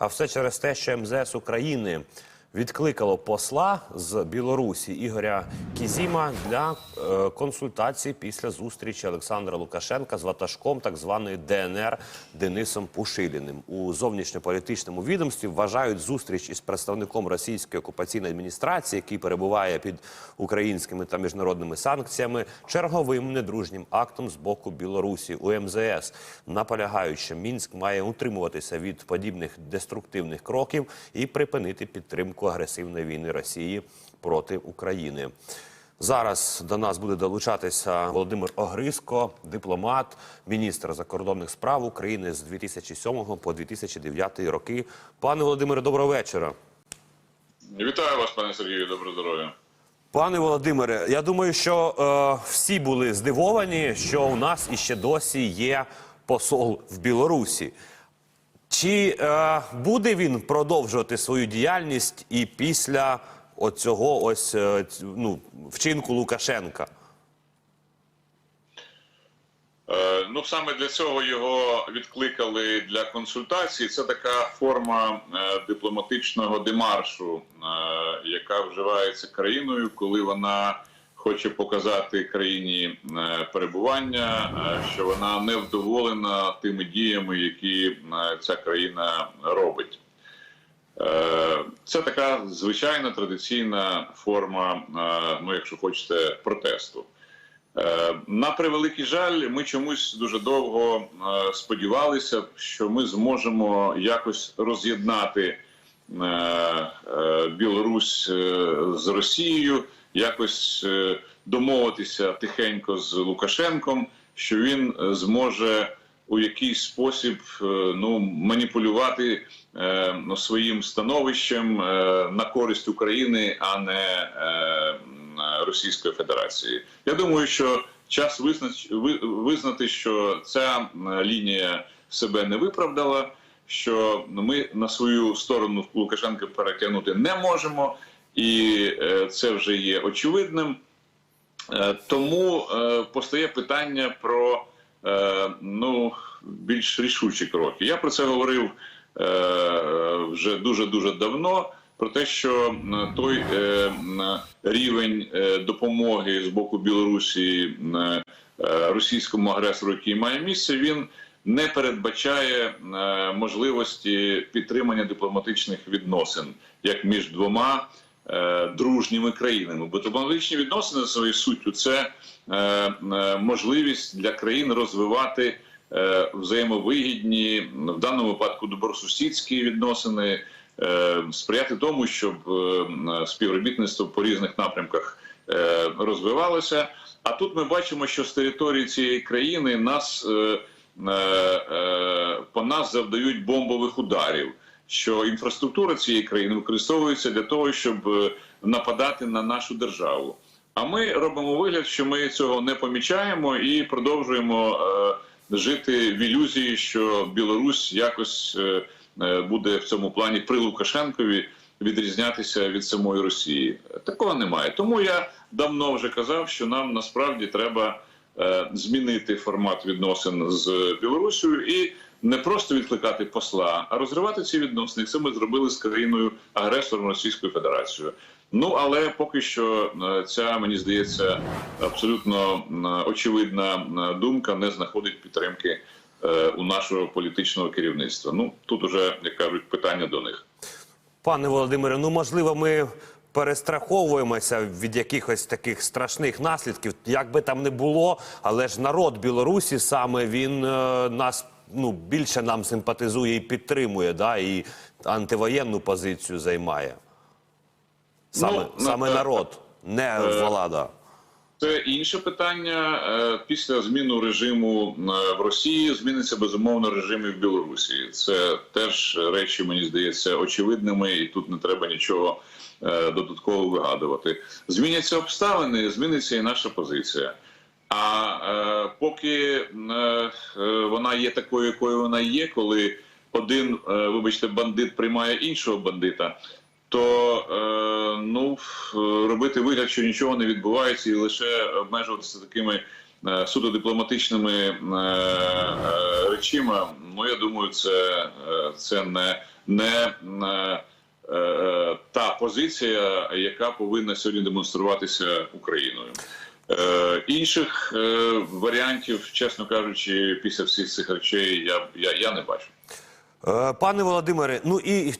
А все через те, що МЗС України відкликало посла з Білорусі Ігоря Кізіма для е, консультацій після зустрічі Олександра Лукашенка з ватажком так званої ДНР Денисом Пушиліним. У зовнішньополітичному відомстві вважають зустріч із представником російської окупаційної адміністрації, який перебуває під українськими та міжнародними санкціями, черговим недружнім актом з боку Білорусі у МЗС. Наполягають, що Мінськ має утримуватися від подібних деструктивних кроків і припинити підтримку агресивної війни Росії проти України. Зараз до нас буде долучатися Володимир Огриско, дипломат, міністр закордонних справ України з 2007 по 2009 роки. Пане Володимире, доброго вечора. Вітаю вас, пане Сергію, доброго здоров'я. Пане Володимире, я думаю, що е, всі були здивовані, що у нас іще досі є посол в Білорусі. Чи е, буде він продовжувати свою діяльність і після оцього ось е, ну, вчинку Лукашенка? Е, ну саме для цього його відкликали для консультацій. Це така форма е, дипломатичного демаршу, е, яка вживається країною, коли вона хоче показати країні е, перебування, е, що вона не вдоволена тими діями, які е, ця країна робить. Це така звичайна традиційна форма, ну якщо хочете, протесту. На превеликий жаль, ми чомусь дуже довго сподівалися, що ми зможемо якось роз'єднати Білорусь з Росією, якось е, домовитися тихенько з Лукашенком, що він е, зможе у якийсь спосіб е, ну маніпулювати ну, своїм становищем на користь України, а не Російської Федерації. Я думаю, що час визнати, що ця лінія себе не виправдала. Що ми на свою сторону Лукашенка перетягнути не можемо, і е, це вже є очевидним. Е, Тому е, постає питання про ну, більш рішучі кроки. Я про це говорив вже дуже дуже давно. Про те, що той рівень допомоги з боку Білорусі російському агресору, який має місце, він не передбачає можливості підтримання дипломатичних відносин як між двома е, дружніми країнами. Бо дипломатичні відносини своєю суттю це е, е, можливість для країн розвивати взаємовигідні в даному випадку добросусідські відносини, сприяти тому, щоб співробітництво по різних напрямках розвивалося. А тут ми бачимо, що з території цієї країни нас по нас завдають бомбових ударів. Що інфраструктура цієї країни використовується для того, щоб е, нападати на нашу державу. А ми робимо вигляд, що ми цього не помічаємо і продовжуємо е, жити в ілюзії, що Білорусь якось е, буде в цьому плані при Лукашенкові відрізнятися від самої Росії. Такого немає. Тому я давно вже казав, що нам насправді треба змінити формат відносин з Білорусією і не просто відкликати посла, а розривати ці відносини. Це ми зробили з країною агресором Російською Федерацією. Ну але поки що е, ця мені здається абсолютно очевидна думка не знаходить підтримки е, у нашого політичного керівництва. Ну тут уже як кажуть питання до них. Пане Володимире, ну можливо, ми перестраховуємося від якихось таких страшних наслідків, як би там не було, але ж народ Білорусі саме він е, нас ну більше нам симпатизує і підтримує, да, і антивоєнну позицію займає. Саме, Ну, саме на- народ, не влада. Це інше питання. Е, Після зміну режиму е, в Росії зміниться безумовно режим і в Білорусі. Це теж речі, мені здається, очевидними, і тут не треба нічого е, додатково вигадувати. Зміняться обставини, зміниться і наша позиція. А е, поки е, е, вона є такою, якою вона є, коли один, е, вибачте, бандит приймає іншого бандита, то е, ну робити вигляд, що нічого не відбувається, і лише обмежуватися такими е, суто дипломатичними е, е, речима, ну я думаю, це, е, це не, не е, е, та позиція, яка повинна сьогодні демонструватися Україною. Е, інших е, варіантів, чесно кажучи, після всіх цих речей я, я, я не бачу. Е, Пане Володимире, ну і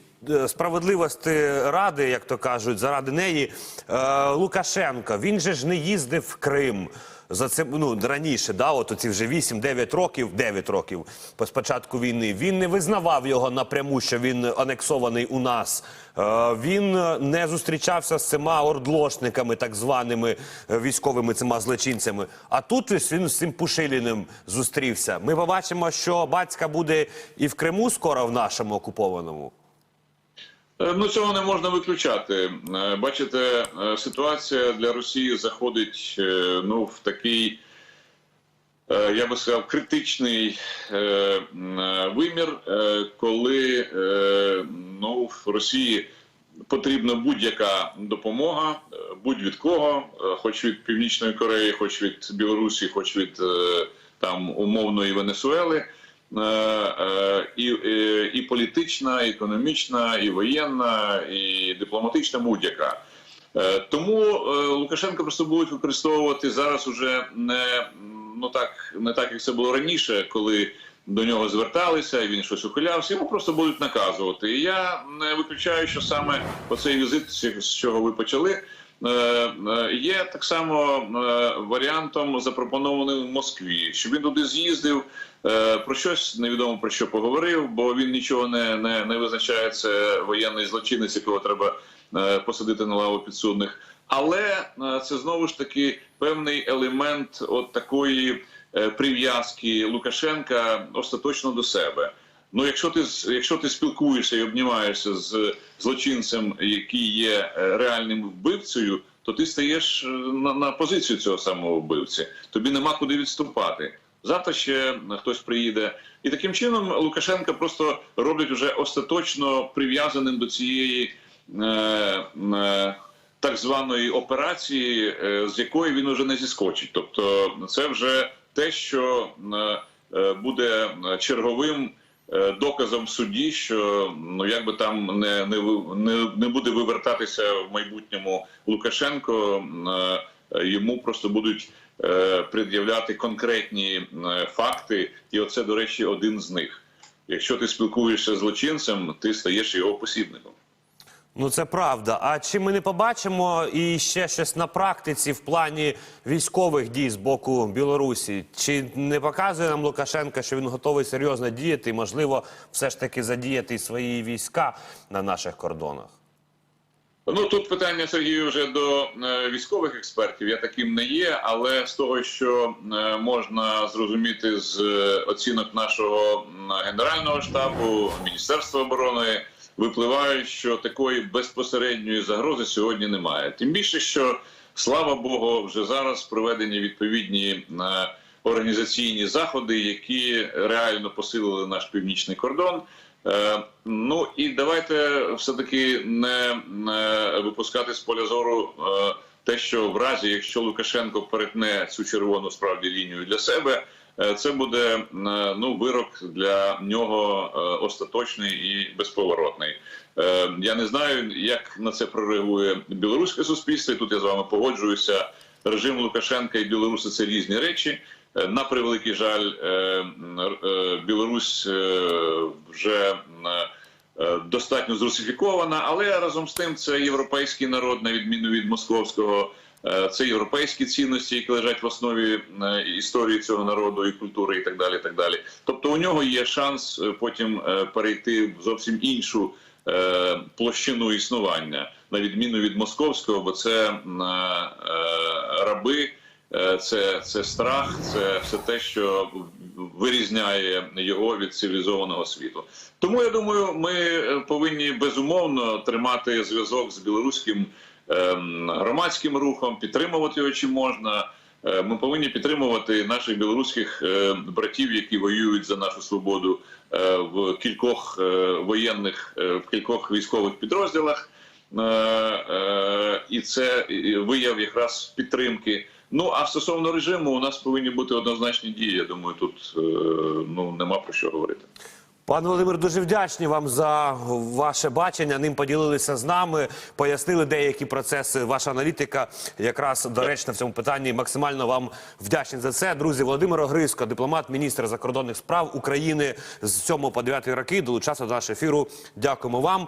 справедливості ради, як то кажуть, заради неї е, Лукашенко. Він же ж не їздив в Крим. За це ну раніше, да, от оці вже 8-9 років, 9 років по спочатку війни. Він не визнавав його напряму, що він анексований у нас. Е, він не зустрічався з цими ордлошниками, так званими е, військовими цими злочинцями. А тут він з цим Пушиліним зустрівся. Ми побачимо, що батька буде і в Криму скоро в нашому окупованому. Е, Ну, цього не можна виключати. Е, Бачите, е, ситуація для Росії заходить ну, в такий, я би сказав, критичний вимір, коли ну, в Росії потрібна будь-яка допомога, будь від кого, хоч від Північної Кореї, хоч від Білорусі, хоч від там умовної Венесуели. Е, е, і, е, і політична, і економічна, і воєнна, і дипломатична будь-яка. Тому Лукашенка просто будуть використовувати зараз уже не ну так, не так, як це було раніше, коли до нього зверталися, і він щось ухилявся. Йому просто будуть наказувати. І я не виключаю, що саме оцей візит, з чого ви почали. Е, е, Є так само е, варіантом запропонованим в Москві, щоб він туди з'їздив, про щось невідомо про що поговорив, бо він нічого не, не, не визначає. Це воєнний злочинець, якого треба посадити на лаву підсудних. Але це знову ж таки певний елемент от такої прив'язки Лукашенка остаточно до себе. Ну, якщо ти якщо ти спілкуєшся і обнімаєшся з злочинцем, який є е, реальним вбивцею, то ти стаєш е, на, на позицію цього самого вбивці. Тобі нема куди відступати. Завтра ще хтось приїде, і таким чином Лукашенка просто роблять уже остаточно прив'язаним до цієї е, е, так званої операції, е, з якої він уже не зіскочить. Тобто, це вже те, що е, е, буде черговим доказом в суді, що ну як би там не, не, не, не буде вивертатися в майбутньому Лукашенко, е, йому просто будуть е, пред'являти конкретні е, факти, і оце, до речі, один з них. Якщо ти спілкуєшся з злочинцем, ти стаєш його посібником. Ну це правда. А чи ми не побачимо і ще щось на практиці в плані військових дій з боку Білорусі? Чи не показує нам Лукашенко, що він готовий серйозно діяти і, можливо, все ж таки задіяти свої війська на наших кордонах? Ну тут питання Сергію вже до е, військових експертів. Я таким не є, але з того, що е, можна зрозуміти з е, оцінок нашого генерального штабу, міністерства оборони, випливає, що такої безпосередньої загрози сьогодні немає. Тим більше, що слава Богу, вже зараз проведені відповідні е, організаційні заходи, які реально посилили наш північний кордон. Е, ну і давайте все таки не, випускати з поля зору е, те, що в разі, якщо Лукашенко перетне цю червону справді лінію для себе, це буде е, ну вирок для нього е, остаточний і безповоротний. Е, я не знаю, як на це прореагує білоруське суспільство. І тут я з вами погоджуюся. Режим Лукашенка і Білоруси це різні речі. Е, На превеликий жаль, е, е, Білорусь е, вже е, е, достатньо зрусифікована, але разом з тим це європейський народ, на відміну від московського. Е, Це європейські цінності, які лежать в основі е, історії цього народу і культури, і так далі. І так далі. Тобто у нього є шанс е, потім перейти в зовсім іншу площину існування, на відміну від московського, бо це раби. Е, Це, це страх, це все те, що вирізняє його від цивілізованого світу. Тому я думаю, ми е, повинні безумовно тримати зв'язок з білоруським ем, громадським рухом, підтримувати його чи можна. Е, Ми повинні підтримувати наших білоруських братів, які воюють за нашу свободу в кількох воєнних, в кількох військових підрозділах. І це вияв якраз підтримки. Ну а стосовно режиму, у нас повинні бути однозначні дії. Я думаю, тут е, ну нема про що говорити. Пане Володимир, дуже вдячні вам за ваше бачення. Ним поділилися з нами, пояснили деякі процеси. Ваша аналітика якраз доречна в цьому питанні. Максимально вам вдячні за це. Друзі, Володимир Огризко, дипломат, міністр закордонних справ України з 7 по 9 роки, долучався до нашого ефіру. Дякуємо вам.